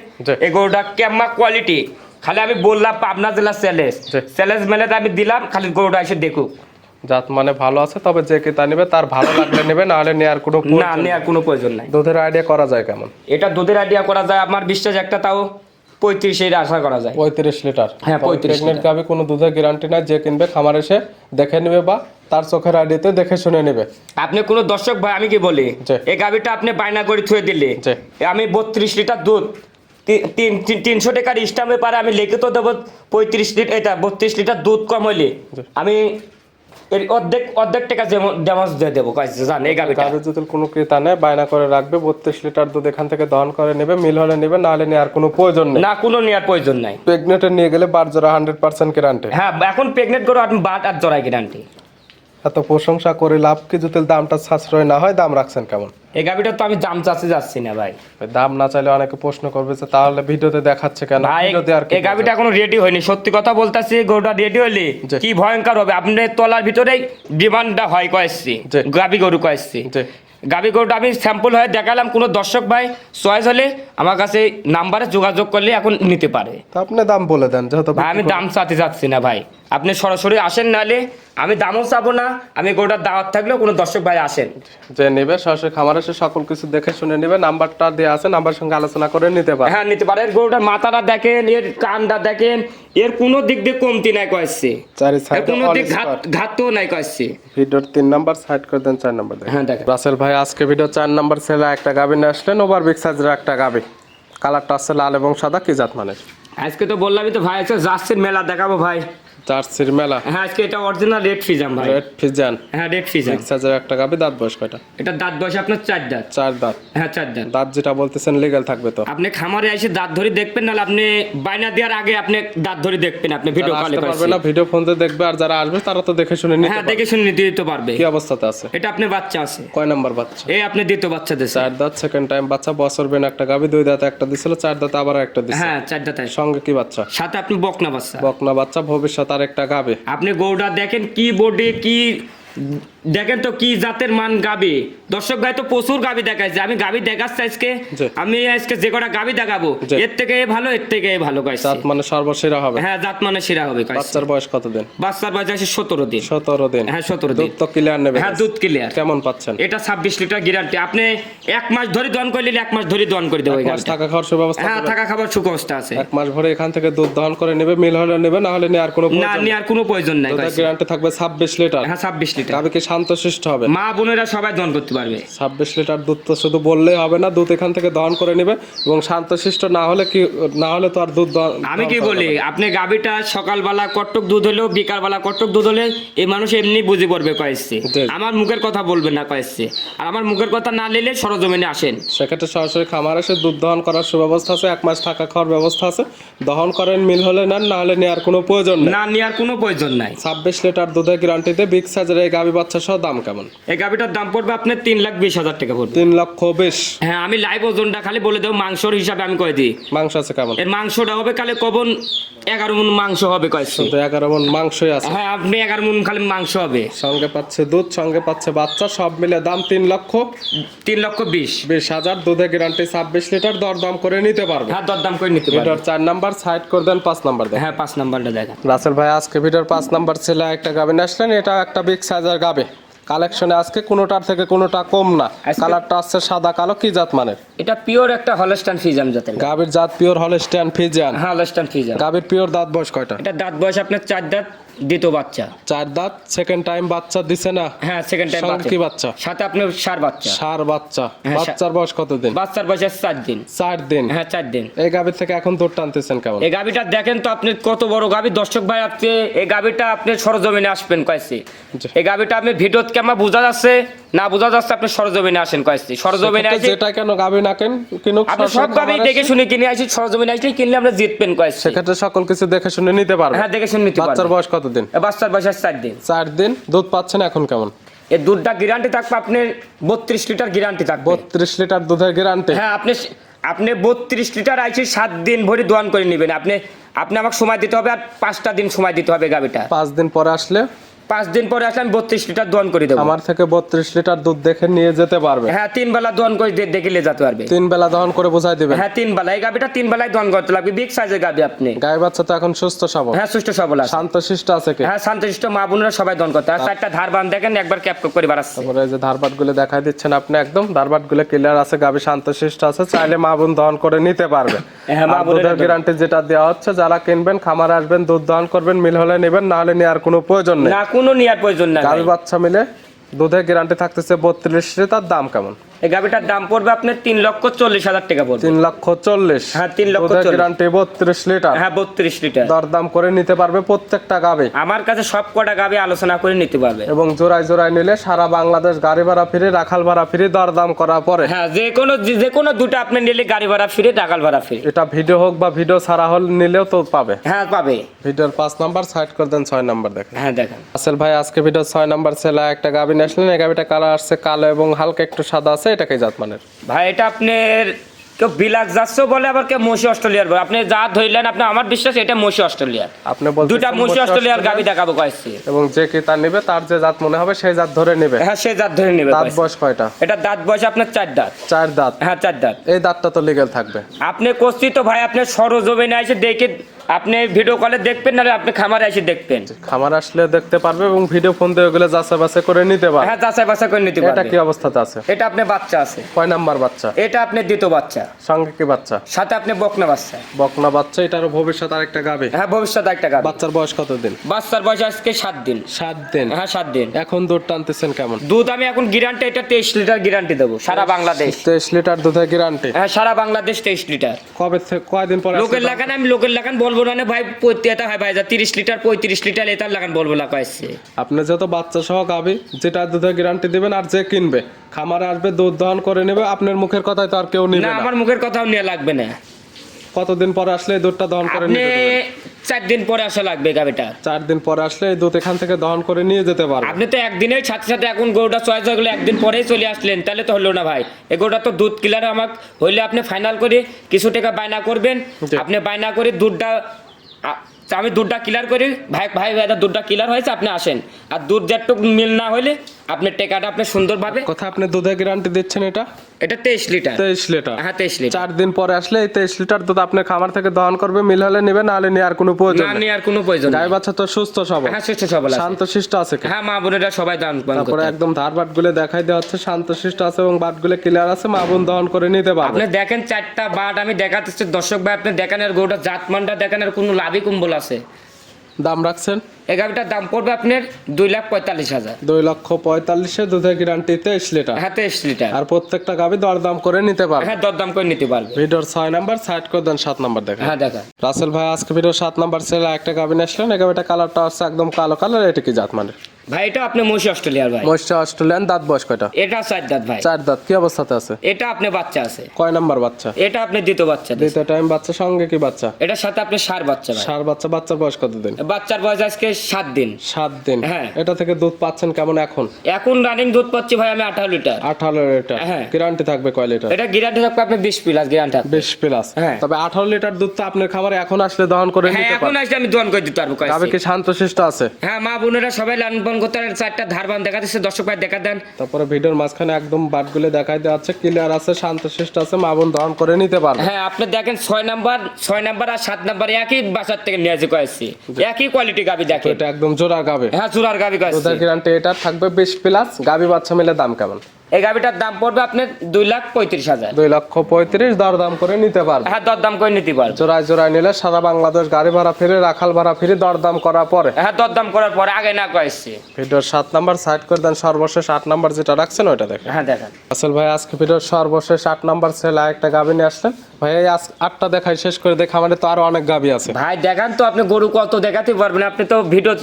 Speaker 1: এই গরুটা কেমন কোয়ালিটি খালি আমি বললাম পাবনা জেলা স্যালেস
Speaker 2: জি।
Speaker 1: স্যালেস মেলেতে আমি দিলাম খালি গরুটা এসে দেখুক।
Speaker 2: জাত মানে ভালো আছে তবে যে কে তা নিবে তার ভালো লাগলে নেবে না হলে নেওয়ার কোনো
Speaker 1: না। নেওয়ার কোনো প্রয়োজন নাই।
Speaker 2: দুধের আইডিয়া করা যায় কেমন?
Speaker 1: এটা দুধের আইডিয়া করা যায় আমার বিশ্বাস একটা তাও। পঁয়ত্রিশের আশা করা যায়।
Speaker 2: পঁয়ত্রিশ লিটার।
Speaker 1: হ্যাঁ, 35
Speaker 2: প্রেগনেন্ট গাভি কোনো দুধের গ্যারান্টি নাই যে কিনবে খামার এসে দেখে নেবে বা তার চোখের আইডিয়াতে দেখে শুনে নেবে।
Speaker 1: আপনি কোনো দর্শক ভাই আমি কি বলি। এই গাভিটা আপনি বায়না করে থুয়ে দিলে। আমি বত্রিশ লিটার দুধ তি- তিন তিন- তিনশো টাকার স্টাম্পে পারে আমি লিখিত দেবো পঁয়ত্রিশ লিটার এটা বত্রিশ লিটার দুধ কম হইলে। আমি এর অর্ধেক অর্ধেক টাকা ড্যামাজ দিয়ে দেবো জান এই
Speaker 2: যদি কোনো ক্রেতা নেয় বায়না করে রাখবে বত্রিশ লিটার দুধ এখান থেকে দহন করে নেবে মিল হলে নেবে না হলে নেওয়ার কোনো প্রয়োজন নেই।
Speaker 1: না কোনো নেওয়ার প্রয়োজন নাই।
Speaker 2: প্রেগনেটে নিয়ে গেলে বার জোড়া হান্ড্রেড পার্সেন্ট গ্যারান্টি
Speaker 1: হ্যাঁ এখন করো আপনি আর গ্যারান্টি
Speaker 2: এত প্রশংসা করে লাভ কি যদি দামটা সাশ্রয় না হয় দাম রাখছেন কেমন?
Speaker 1: এই গাভিটা তো আমি দাম চাচ্ছি যাচ্ছি না ভাই।
Speaker 2: দাম না চাইলে অনেকে প্রশ্ন করবে যে তাহলে ভিডিওতে দেখাচ্ছে কেন? ভিডিওতে আর
Speaker 1: এই গাভিটা এখনও রেডি হয়নি। সত্যি কথা বলতেছি গরুটা রেডি হলে কি ভয়ঙ্কর হবে। আপনার তলার ভিতরেই ডিমান্ডটা হয় কয়েছি। গাভি গরু কয়েছি। গাভি গরুটা আমি স্যাম্পল হয়ে দেখালাম কোনো দর্শক ভাই চয়েস হলে আমার কাছে নাম্বারে যোগাযোগ করলে এখন নিতে পারে।
Speaker 2: তা আপনি দাম বলে দেন যেহেতু
Speaker 1: ভাই আমি দাম চাতে যাচ্ছি না ভাই। আপনি সরাসরি আসেন নাহলে আমি দামও চাবো না আমি গরুটার দাওয়াত থাকলেও কোনো দর্শক ভাই আসেন।
Speaker 2: যে নেবে সরাসরি খামারে এসে সকল কিছু দেখে শুনে নেবে নাম্বারটা দেওয়া আছে নাম্বার সঙ্গে আলোচনা করে নিতে পারে।
Speaker 1: হ্যাঁ নিতে পারেন গরুটার মাথাটা দেখেন এর কানটা দেখেন এর কোনো দিক দিয়ে কমতি নাই কয়েছে।
Speaker 2: চারি
Speaker 1: এর
Speaker 2: সাইডে
Speaker 1: কোনো দিক ঘাত ঘাতও নাই কয়েছে।
Speaker 2: ভিডিওর তিন নাম্বার সাইড করে দেন চার নাম্বার দেখেন।
Speaker 1: হ্যাঁ দেখেন।
Speaker 2: রাসেল ভাই আজকে ভিডিও চার নাম্বার ছেলে একটা গাবি নিয়ে আসলেন ওভার বিগ সাইজের একটা গাবি কালারটা আছে লাল এবং সাদা কি জাত মানে
Speaker 1: আজকে তো বললামই তো ভাই আজকে যাচ্ছেন মেলা দেখাবো ভাই।
Speaker 2: জার্সির মেলা।
Speaker 1: হ্যাঁ আজকে এটা অরিজিনাল রেড ফিজাম ভাই।
Speaker 2: রেড ফিজান
Speaker 1: হ্যাঁ রেড ফিজাম
Speaker 2: বিগ সাইজের একটা গাবি দাঁত বয়স কয়টা?
Speaker 1: এটা দাঁত বয়স আপনার চার দাঁত।
Speaker 2: চার দাঁত।
Speaker 1: হ্যাঁ চার দাঁত।
Speaker 2: দাঁত যেটা বলতেছেন লিগ্যাল থাকবে তো।
Speaker 1: আপনি খামারে এসে দাঁত ধরে দেখবেন নাহলে আপনি বাইনা দেওয়ার আগে আপনি দাঁত ধরে দেখবেন আপনি ভিডিও কলে
Speaker 2: আসতে পারবে না ভিডিও ফোন দেখবে আর যারা আসবে তারা তো দেখে শুনে নিতে
Speaker 1: হ্যাঁ দেখে শুনে নিতে দিতে পারবে।
Speaker 2: কি অবস্থাতে আছে?
Speaker 1: এটা আপনি বাচ্চা আছে।
Speaker 2: কয় নাম্বার বাচ্চা?
Speaker 1: এই আপনি দ্বিতীয় বাচ্চা দিছে
Speaker 2: চার দাঁত সেকেন্ড টাইম বাচ্চা বছর বেন একটা গাবি দুই দাঁত একটা দিছিল চার দাঁত আবার একটা দিছে।
Speaker 1: হ্যাঁ চার দাঁত।
Speaker 2: সঙ্গে কি বাচ্চা?
Speaker 1: সাথে আপনি বকনা বাচ্চা।
Speaker 2: বকনা বাচ্চা ভবিষ্যৎ আর একটা গাবে
Speaker 1: আপনি গৌড়া দেখেন কি বোর্ডে কি দেখেন তো কি জাতের মান গাবি। দর্শক ভাই তো প্রচুর গাবি দেখাইছে। আমি গাবি দেখাচ্ছি আজকে। আমি আজকে যে কটা গাবি দেখাবো এর থেকে এ ভালো এর থেকে এ ভালো গাইছে।
Speaker 2: দাঁত মানে সর্বসেরা হবে।
Speaker 1: হ্যাঁ জাত মানে সেরা হবে গাইছে।
Speaker 2: বাচ্চার বয়স কতদিন?
Speaker 1: বাচ্চার বয়স আছে সতেরো দিন।
Speaker 2: সতেরো দিন।
Speaker 1: হ্যাঁ সতেরো দিন।
Speaker 2: দুধ তো ক্লিয়ার নেবে
Speaker 1: হ্যাঁ দুধ ক্লিয়ার
Speaker 2: কেমন পাচ্ছেন?
Speaker 1: এটা ছাব্বিশ লিটার গ্যারান্টি আপনি এক মাস ধরে দন করলে এক মাস ধরে দন করে দেবো গাড়িটা।
Speaker 2: টাকা খাওয়ার সুব্যবস্থা
Speaker 1: হ্যাঁ? থাকা খাবার সুব্যবস্থা আছে।
Speaker 2: এক মাস ভরে এখান থেকে দুধ দহন করে নেবে মিল হলে নেবে না হলে নেওয়ার কোনো
Speaker 1: না নেওয়ার কোনো প্রয়োজন নাই
Speaker 2: দুধের গ্যারান্টি থাকবে ছাব্বিশ লিটার।
Speaker 1: হ্যাঁ ছাব্বিশ লিটার।
Speaker 2: গাবি কি শান্তশিষ্ট হবে।
Speaker 1: মা বোনেরা সবাই দন করতে পারবে।
Speaker 2: ছাব্বিশ লিটার দুধ তো শুধু বললেই হবে না দুধ এখান থেকে দহন করে নেবে এবং শান্তশিষ্ট না হলে কি না হলে তো আর দুধ
Speaker 1: আমি কি বলি আপনি গাবিটা সকালবেলা কটক দুধ হলেও বিকালবেলা কটক দুধ হলে এই মানুষ এমনি বুঝে পড়বে কয়েছে আমার মুখের কথা বলবে না কয়েছে আর আমার মুখের কথা না নিলে সরজমিনে আসেন।
Speaker 2: সেক্ষেত্রে সরাসরি খামার এসে দুধ দহন করার সুব্যবস্থা আছে এক মাস থাকা খাওয়ার ব্যবস্থা আছে। দহন করেন মিল হলে নেন না হলে নেওয়ার কোনো প্রয়োজন নেই।
Speaker 1: না নেওয়ার কোনো প্রয়োজন নাই।
Speaker 2: ছাব্বিশ লিটার দুধের গ্যারান্টিতে বিগ সাইজের এই গাবি বাচ্চা সহ দাম কেমন?
Speaker 1: এই গাবিটার দাম পড়বে আপনার তিন লাখ বিশ হাজার টাকা পড়বে।
Speaker 2: তিন লক্ষ বিশ।
Speaker 1: হ্যাঁ আমি লাইভ ওজনটা খালি বলে দেবো মাংসর হিসাবে আমি কয়ে দিই।
Speaker 2: মাংস আছে কেমন?
Speaker 1: এর মাংসটা হবে খালি কবন এগারো মন মাংস হবে কয়েছে
Speaker 2: এগারো মন মাংসই আছে।
Speaker 1: হ্যাঁ আপনি এগারো মন খালি মাংস হবে।
Speaker 2: সঙ্গে পাচ্ছে দুধ সঙ্গে পাচ্ছে বাচ্চা সব মিলে দাম তিন লক্ষ
Speaker 1: তিন লক্ষ বিশ।
Speaker 2: বিশ হাজার। দুধের গ্যারান্টি ছাব্বিশ লিটার দরদাম করে নিতে পারবে।
Speaker 1: হ্যাঁ দরদাম করে নিতে পারবে।
Speaker 2: চার নাম্বার সাইড করে দেন পাঁচ নাম্বার দেন
Speaker 1: হ্যাঁ পাঁচ নাম্বারটা দেখা
Speaker 2: রাসেল ভাই আজকে ভিডিওর পাঁচ নাম্বার ছেলে একটা গাবে নিয়ে আসলেন এটা একটা বিগ সাইজের গাবে। কালেকশনে আজকে কোনোটার থেকে কোনোটা কম না। কালারটা আসছে সাদা কালো কি জাত মানের?
Speaker 1: এটা পিওর একটা হলস্টান ফিজান জাতের।
Speaker 2: গাবির জাত পিওর হলস্টান ফিজান
Speaker 1: হ্যাঁ হলস্টান ফিজান
Speaker 2: গাবির পিওর দাঁত বয়স কয়টা?
Speaker 1: এটা দাঁত বয়স আপনার চার দাঁত দ্বিতীয় বাচ্চা।
Speaker 2: চার দাঁত সেকেন্ড টাইম বাচ্চা দিছে না?
Speaker 1: হ্যাঁ সেকেন্ড টাইম
Speaker 2: বাচ্চা। কি বাচ্চা?
Speaker 1: সাথে আপনার সার বাচ্চা।
Speaker 2: সার বাচ্চা।
Speaker 1: হ্যাঁ,
Speaker 2: বাচ্চার বয়স কত দিন
Speaker 1: বাচ্চার বয়স চার দিন।
Speaker 2: চার দিন।
Speaker 1: হ্যাঁ চার দিন।
Speaker 2: এই গাবি থেকে এখন দুধ টানতেছেন কেমন?
Speaker 1: এই গাবিটা দেখেন তো আপনি কত বড় গাবি দর্শক ভাই আপনি এই গাবিটা আপনি সরজমিনে আসবেন কয়েছে। এই গাবিটা আপনি ভিডিওতে কেমন বোঝা যাচ্ছে? না বোঝা যাচ্ছে আপনি সরজমিনে আসেন কয়েছে সরজমিনে
Speaker 2: সেক্ষেত্রে
Speaker 1: আসে
Speaker 2: যেটা কেন গাবি না কেন? কিনুক
Speaker 1: আপনি সব গাবি দেখে শুনে কিনে আসি সরজমিনে আসলে কিনলে আমরা জিতবেন কয়েছে
Speaker 2: সেক্ষেত্রে সকল কিছু দেখে শুনে নিতে পারবে।
Speaker 1: হ্যাঁ দেখে শুনে নিতে
Speaker 2: বাচ্চার বয়স কতদিন?
Speaker 1: এ বাচ্চার বয়স আছে চার দিন।
Speaker 2: চার দিন। দুধ পাচ্ছেন এখন কেমন?
Speaker 1: এই দুধটা গ্যারান্টি থাকবে আপনি বত্রিশ লিটার গ্যারান্টি থাকবে।
Speaker 2: বত্রিশ লিটার দুধের গ্যারান্টি
Speaker 1: হ্যাঁ আপনি আপনি বত্রিশ লিটার আইসি সাত দিন ভরে দোয়ান করে নেবেন। আপনি আপনি আমাকে সময় দিতে হবে আর পাঁচটা দিন সময় দিতে হবে গাবিটা।
Speaker 2: পাঁচ দিন পরে আসলে
Speaker 1: পাঁচ দিন পরে আসলে আমি বত্রিশ লিটার দোয়ান করে দেবো।
Speaker 2: আমার থেকে বত্রিশ লিটার দুধ দেখে নিয়ে যেতে পারবে।
Speaker 1: হ্যাঁ তিন বেলা দোয়ান করে দে- দেখলে যেতে পারবে।
Speaker 2: তিন বেলা দহন করে বোঝাই দিবেন।
Speaker 1: হ্যাঁ তিন বেলা। এই গাবিটা তিন বেলায় দোয়ান করতে লাগবে। বিগ সাইজের গাবি আপনি।
Speaker 2: গায়ে বাচ্চা তো এখন সুস্থ সবল।
Speaker 1: হ্যাঁ সুস্থ সবল আছে।
Speaker 2: শান্ত শিষ্ট আছে কি?
Speaker 1: হ্যাঁ শান্তশিষ্ট মা বোনেরা সবাই দোয়ান করতে আর চারটা ধার বান দেখেন একবার ক্যাপ করে বাড়াচ্ছে।
Speaker 2: তারপরে এই যে ধারবাটগুলো দেখাই দিচ্ছেন আপনি একদম। ধারবাটগুলো ক্লিয়ার আছে গাবি শান্ত শিষ্ট আছে। চাইলে মা বোন দহন করে নিতে পারবে।
Speaker 1: হ্যাঁ, মা বোনেরা
Speaker 2: গ্যারান্টি যেটা দেওয়া হচ্ছে যারা কিনবেন খামার আসবেন দুধ দহন করবেন মিল হলে নেবেন না হলে নেওয়ার কোনো প্রয়োজন নেই।
Speaker 1: কোনো নেওয়ার প্রয়োজন নাই
Speaker 2: গাবি বাচ্চা মিলে দুধের গ্যারান্টি থাকতেছে বত্রিশ তার দাম কেমন?
Speaker 1: এই গাবিটার দাম পড়বে আপনার তিন লক্ষ চল্লিশ হাজার টাকা পড়বে।
Speaker 2: তিন লক্ষ চল্লিশ।
Speaker 1: হ্যাঁ, তিন লক্ষ।
Speaker 2: গ্যারান্টি বত্রিশ লিটার।
Speaker 1: হ্যাঁ বত্রিশ লিটার।
Speaker 2: দরদাম করে নিতে পারবে প্রত্যেকটা গাবে
Speaker 1: আমার কাছে সব কটা গাবি আলোচনা করে নিতে পারবে।
Speaker 2: এবং জোড়ায় জোড়ায় নিলে সারা বাংলাদেশ গাড়ি ভাড়া ফিরে রাখাল ভাড়া ফিরে দরদাম করার পরে।
Speaker 1: হ্যাঁ যে কোনো যে- কোনো দুটো আপনি নিলে গাড়ি ভাড়া ফিরে টাকাল ভাড়া ফিরে।
Speaker 2: এটা ভিডিও হোক বা ভিডিও ছাড়া হল নিলেও তো পাবে।
Speaker 1: হ্যাঁ পাবে।
Speaker 2: ভিডিওর পাঁচ নাম্বার সাইড করে দেন ছয় নাম্বার দেখেন।
Speaker 1: হ্যাঁ দেখেন।
Speaker 2: আসল ভাই আজকে ভিডিও ছয় নাম্বার ছেলে একটা গাবি নিয়ে আসলেন। এই গাবিটা কালার আসছে কালো এবং হালকা একটু সাদা আছে এটাকে জাত মানের?
Speaker 1: ভাই এটা আপনার কেউ যাচ্ছে বলে আবার কেউ মসি অস্ট্রেলিয়ার বলে। আপনি যা ধরলেন আপনি আমার বিশ্বাস এটা মসি অস্ট্রেলিয়ার।
Speaker 2: আপনি বলতে
Speaker 1: দুটা মসি অস্ট্রেলিয়ার গাবি দেখাবো কয়েছি
Speaker 2: এবং যে কি তার নেবে তার যে জাত মনে হবে সেই জাত ধরে নেবে।
Speaker 1: হ্যাঁ সে জাত ধরে নেবে
Speaker 2: দাঁত বয়স কয়টা?
Speaker 1: এটা দাঁত বয়স আপনার চার দাঁত।
Speaker 2: চার দাঁত।
Speaker 1: হ্যাঁ চার দাঁত।
Speaker 2: এই দাঁতটা তো লিগেল থাকবে।
Speaker 1: আপনি করছি তো ভাই আপনার সরজমিনে এসে দেখে আপনি ভিডিও কলে দেখবেন নাহলে আপনি খামারে এসে দেখবেন।
Speaker 2: খামার আসলে দেখতে পারবে এবং ভিডিও ফোন দিয়ে ওগুলো যাচাই বাছাই করে নিতে পারবে।
Speaker 1: হ্যাঁ যাচাই বাছাই করে নিতে
Speaker 2: পারবে।
Speaker 1: এটা
Speaker 2: কি অবস্থাতে আছে?
Speaker 1: এটা আপনি বাচ্চা আছে।
Speaker 2: কয় নাম্বার বাচ্চা?
Speaker 1: এটা আপনি দ্বিতীয় বাচ্চা।
Speaker 2: সঙ্গে কি বাচ্চা?
Speaker 1: সাথে আপনি বকনা বাচ্চা।
Speaker 2: বকনা বাচ্চা এটারও ভবিষ্যৎ আরেকটা গাবে।
Speaker 1: হ্যাঁ ভবিষ্যৎ একটা গাভী
Speaker 2: বাচ্চার বয়স কত দিন
Speaker 1: বাচ্চার বয়স আজকে সাত দিন।
Speaker 2: সাত দিন।
Speaker 1: হ্যাঁ সাত দিন।
Speaker 2: এখন দুধ টানতেছেন কেমন?
Speaker 1: দুধ আমি এখন গ্যারান্টি এটা তেইশ লিটার গ্যারান্টি দেবো সারা বাংলাদেশ।
Speaker 2: তেইশ লিটার দুধের গ্যারান্টি
Speaker 1: হ্যাঁ সারা বাংলাদেশ তেইশ লিটার।
Speaker 2: কবে থেকে কয়দিন পরে
Speaker 1: লোকের লাগান আমি লোকের লাগান বলব না না ভাই এটা হয় ভাই যা তিরিশ লিটার পঁয়ত্রিশ লিটার এটার লাগান বলব না কয়েছে।
Speaker 2: আপনি যত বাচ্চা সহ গাবি যেটা দুধের গ্যারান্টি দিবেন আর যে কিনবে খামারে আসবে দুধ দহন করে নেবে আপনার মুখের কথায় তো আর কেউ নেবে
Speaker 1: না আমার মুখের কথাও নিয়ে লাগবে না।
Speaker 2: কতদিন পর আসলে দুধটা দহন করে দেবেন?
Speaker 1: চার দিন পরে আসা লাগবে গাবিটা
Speaker 2: চার দিন পরে আসলে এই দুধ এখান থেকে দহন করে নিয়ে যেতে পারবে।
Speaker 1: আপনি তো একদিনের সাথে সাথে এখন গরুটা চয়েস হয়ে গেলে একদিন পরেই চলে আসলেন তাহলে তো হলো না ভাই। এই গরুটা তো দুধ কিলার আমাকে হইলে আপনি ফাইনাল করে কিছু টাকা বায়না করবেন। আপনি বায়না করে দুধটা আমি দুধটা ক্লিয়ার করি ভাই ভাই ভাইটা দুধটা ক্লিয়ার হয়েছে আপনি আসেন। আর দুধ যেটুক মিল না হলে আপনি টেকাটা আপনি সুন্দরভাবে
Speaker 2: কথা আপনি দুধের গ্যারান্টি দিচ্ছেন এটা?
Speaker 1: এটা তেইশ লিটার।
Speaker 2: তেইশ লিটার।
Speaker 1: হ্যাঁ তেইশ লিটার।
Speaker 2: চার দিন পরে আসলে এই তেইশ লিটার দুধ আপনার খামার থেকে দহন করবে মিল হলে নেবে না হলে নেওয়ার কোনো প্রয়োজন
Speaker 1: না আর কোনো প্রয়োজন
Speaker 2: গাই বাচ্চা তো সুস্থ সবল।
Speaker 1: হ্যাঁ সুস্থ সবল
Speaker 2: শান্ত শিষ্ট আছে
Speaker 1: হ্যাঁ মা বোনেরা সবাই দান
Speaker 2: তারপরে একদম ধার বাটগুলো দেখাই দেওয়া হচ্ছে শান্ত শিষ্ট আছে এবং বাটগুলো ক্লিয়ার আছে মা বোন দহন করে নিতে পারবে।
Speaker 1: আপনি দেখেন চারটা বাট আমি দেখাতেছি। দর্শক ভাই আপনি দেখেন আর গরুটা জাতমানটা দেখেন আর কোনো লাভই কুম্বল আছে।
Speaker 2: দাম রাখছেন?
Speaker 1: এই গাভিটার দাম পড়বে আপনার দুই লাখ পঁয়তাল্লিশ হাজার।
Speaker 2: দুই লক্ষ পঁয়তাল্লিশে দুধের গ্যারান্টি তেইশ লিটার।
Speaker 1: হ্যাঁ তেইশ লিটার।
Speaker 2: আর প্রত্যেকটা গাবি দরদাম করে নিতে পারবে।
Speaker 1: হ্যাঁ দরদাম করে নিতে পারবে।
Speaker 2: ভিডিওর ছয় নাম্বার সাইড করে দেন সাত নাম্বার দেখেন।
Speaker 1: হ্যাঁ দেখা
Speaker 2: রাসেল ভাই আজকে ভিডিও সাত নাম্বার ছেলে একটা গাবিন আসলেন। এই কালারটা হচ্ছে একদম কালো কালার এটা কি জাত মানে?
Speaker 1: ভাই এটা আপনি মসি অস্ট্রেলিয়ার ভাই।
Speaker 2: মহিষটা অস্ট্রেলিয়ান দাঁত বয়স কয়টা?
Speaker 1: এটা চার দাঁত ভাই।
Speaker 2: চার দাঁত কি অবস্থাতে আছে?
Speaker 1: এটা আপনি বাচ্চা আছে।
Speaker 2: কয় নাম্বার বাচ্চা?
Speaker 1: এটা আপনি দ্বিতীয় বাচ্চা
Speaker 2: দ্বিতীয় টাইম বাচ্চা সঙ্গে কি বাচ্চা?
Speaker 1: এটার সাথে আপনি সার বাচ্চা ভাই।
Speaker 2: সার বাচ্চা বাচ্চার বয়স কত দিন
Speaker 1: বাচ্চার বয়স আজকে সাত দিন।
Speaker 2: সাত দিন।
Speaker 1: হ্যাঁ।
Speaker 2: এটা থেকে দুধ পাচ্ছেন কেমন এখন?
Speaker 1: এখন রানিং দুধ পাচ্ছি ভাই আমি আঠারো লিটার।
Speaker 2: আঠারো লিটার।
Speaker 1: হ্যাঁ।
Speaker 2: গ্যারান্টি থাকবে কয় লিটার?
Speaker 1: এটা গ্যারান্টি থাকবে আপনি বিশ প্লাস গ্যারান্টি থাকবে।
Speaker 2: বিশ প্লাস
Speaker 1: হ্যাঁ।
Speaker 2: তবে আঠারো লিটার দুধ তো আপনার খাবারে এখন আসলে দহন করে
Speaker 1: হ্যাঁ এখন আসলে আমি দোয়ান করে দিতে পারব।
Speaker 2: গাবে কি আছে?
Speaker 1: হ্যাঁ মা বোনেরা সবাই লালন পালন করতে পারে চারটা ধারবান দেখা দিচ্ছে দর্শক ভাই দেখা দেন।
Speaker 2: তারপরে ভিডিওর মাঝখানে একদম বাটগুলো দেখাই দেওয়া আছে ক্লিয়ার আছে শান্ত শিষ্ট আছে মা বোন দহন করে নিতে পারবে।
Speaker 1: হ্যাঁ আপনি দেখেন ছয় নাম্বার ছয় নাম্বার আর সাত নাম্বার একই বাসার থেকে নিয়ে আসি কয়েছি একই কোয়ালিটি গাবি
Speaker 2: তো এটা একদম জোড়া গাবে
Speaker 1: হ্যাঁ জোড়ার গাবে গাছ
Speaker 2: দুধের গ্যারান্টি এটা থাকবে বিশ প্লাস গাবি বাচ্চা মিলে দাম কেমন?
Speaker 1: এই গাবিটার দাম পড়বে আপনার দুই লাখ পঁয়ত্রিশ হাজার।
Speaker 2: দুই লক্ষ পঁয়ত্রিশ দর দাম করে নিতে পারবে।
Speaker 1: হ্যাঁ দরদাম করে নিতে পারবে।
Speaker 2: জোড়ায় জোড়ায় নিলে সারা বাংলাদেশ গাড়ি ভাড়া ফিরে রাখাল ভাড়া ফিরে দরদাম করার পরে।
Speaker 1: হ্যাঁ দরদাম করার পরে আগে না কয়েছি।
Speaker 2: ভিডিওর সাত নাম্বার সাইড করে দেন সর্বশেষ আট নাম্বার যেটা রাখছেন ওইটা দেখেন।
Speaker 1: হ্যাঁ দেখেন।
Speaker 2: আসল ভাই আজকে ভিডিওর সর্বশেষ আট নাম্বার ছেলে একটা গাবি নিয়ে আসলেন ভাই এই আজ আটটা দেখাই শেষ করে দেখে আমাদের তো আরও অনেক গাবি আছে।
Speaker 1: ভাই দেখান তো আপনি গরু কত দেখাতে পারবেন আপনি তো ভিডিও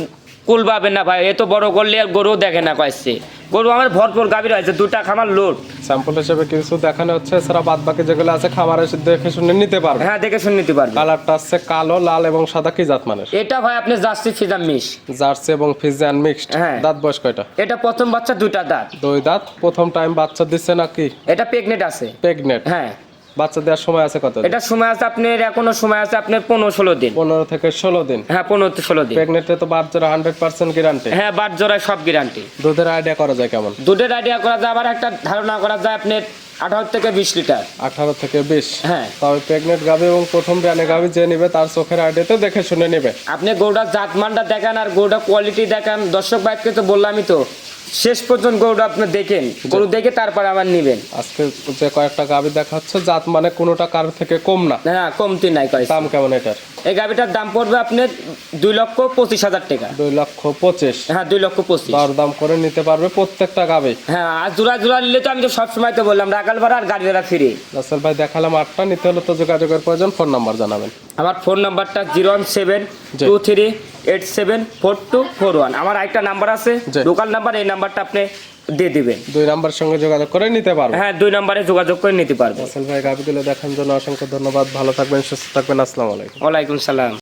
Speaker 1: কুল পাবেন না ভাই এত বড় করলে আর গরু দেখে না কয়েছে গরু আমার ভরপুর গাভী রয়েছে দুটা খামার লোড।
Speaker 2: স্যাম্পল হিসেবে কিছু দেখানো হচ্ছে এছাড়া বাদ বাকি যেগুলো আছে খামারে এসে দেখে শুনে নিতে পারবে।
Speaker 1: হ্যাঁ দেখে শুনে নিতে পারবেন
Speaker 2: কালারটা আছে কালো লাল এবং সাদা কি জাত মানের
Speaker 1: এটা ভাই আপনি জার্সি ফিজাম মিস
Speaker 2: জার্সি এবং ফিজিয়ান মিক্সড।
Speaker 1: হ্যাঁ।
Speaker 2: দাঁত বয়স কয়টা?
Speaker 1: এটা প্রথম বাচ্চা দুইটা দাঁত।
Speaker 2: দুই দাঁত। প্রথম টাইম বাচ্চা দিচ্ছে নাকি
Speaker 1: এটা প্রেগনেন্ট আছে।
Speaker 2: প্রেগনেন্ট
Speaker 1: হ্যাঁ।
Speaker 2: বাচ্চা দেওয়ার সময় আছে কত
Speaker 1: এটা সময় আছে আপনার এখনও সময় আছে আপনার পনেরো ষোলো দিন।
Speaker 2: পনেরো থেকে ষোলো দিন?
Speaker 1: হ্যাঁ পনেরো ষোলো দিন।
Speaker 2: প্রেগনেন্টে তো বাচ্চারা হান্ড্রেড পার্সেন্ট গ্যারান্টি
Speaker 1: হ্যাঁ বাট জোড়ায় সব গ্যারান্টি
Speaker 2: দুধের আইডিয়া করা যায় কেমন?
Speaker 1: দুধের আইডিয়া করা যায় আবার একটা ধারণা করা যায় আপনার আঠারো থেকে বিশ লিটার।
Speaker 2: আঠারো থেকে বিশ?
Speaker 1: হ্যাঁ।
Speaker 2: তবে প্রেগনেন্ট গাবি এবং প্রথম বিয়ানে গাবি যে নিবে তার চোখের আইডিয়াতে দেখে শুনে নেবে।
Speaker 1: আপনি গরুটার জাতমানটা দেখান আর গরুটার কোয়ালিটি দেখান। দর্শক ভাইকে তো বললামই তো শেষ পর্যন্ত গরুটা আপনি দেখেন। গরু দেখে তারপর আবার নেবেন।
Speaker 2: আজকে যে কয়েকটা গাবি দেখা হচ্ছে জাত মানে কোনোটা কারোর থেকে কম না?
Speaker 1: না কমতি নাই কয়
Speaker 2: দাম কেমন এটার?
Speaker 1: এই গাভিটার দাম পড়বে আপনার দুই লক্ষ পঁচিশ হাজার টাকা।
Speaker 2: দুই লক্ষ পঁচিশ।
Speaker 1: হ্যাঁ দুই লক্ষ পঁচিশ।
Speaker 2: দর দাম করে নিতে পারবে প্রত্যেকটা গাবি।
Speaker 1: হ্যাঁ আর জোড়া জোড়া নিলে তো আমি তো সবসময় তো বললাম রাখাল ভাড়া আর গাড়ি ভাড়া ফ্রি।
Speaker 2: রাসেল ভাই দেখালাম আটটা নিতে হলে তো যোগাযোগের প্রয়োজন। ফোন নাম্বার জানাবেন।
Speaker 1: আমার ফোন নাম্বারটা zero one seven. Two three eight seven four two four one. আমার আরেকটা নাম্বার আছে। লোকাল নাম্বার এই নাম্বারটা আপনি দিয়ে দিবেন।
Speaker 2: দুই নাম্বার সঙ্গে যোগাযোগ করে নিতে পারবে।
Speaker 1: হ্যাঁ দুই নাম্বারে যোগাযোগ করে নিতে পারব।
Speaker 2: আসল ভাই গাবিগুলো দেখার জন্য অসংখ্য ধন্যবাদ। ভালো থাকবেন সুস্থ থাকবেন। আসসালামু আলাইকুম।
Speaker 1: ওয়ালাইকুম সালাম।